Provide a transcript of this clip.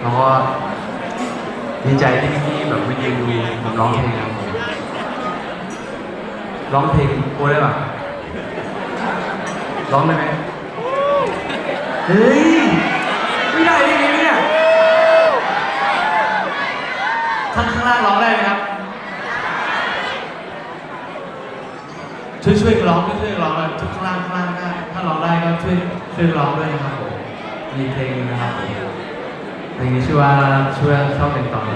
แล้วก็ดีใจที่พี่แบบวิดีวีผมร้องเพลงครับผมร้องเพลงกลัวได้ป่ะร้องได้ไหมเฮ้ยไม่ได้ได้ไงเนี่ยท่านข้างล่างร้องได้ไหมครับ ช่วยช่วยร้องช่วยร้องเลยทุกข้างล่างข้างล่างได้ถ้าร้องได้ก็ช่วยช่วยร้องด้วยนะครับผมมีเพลงนะครับผม เพลงนี้ชื่อว่าช่วยเข้าเป็นตอน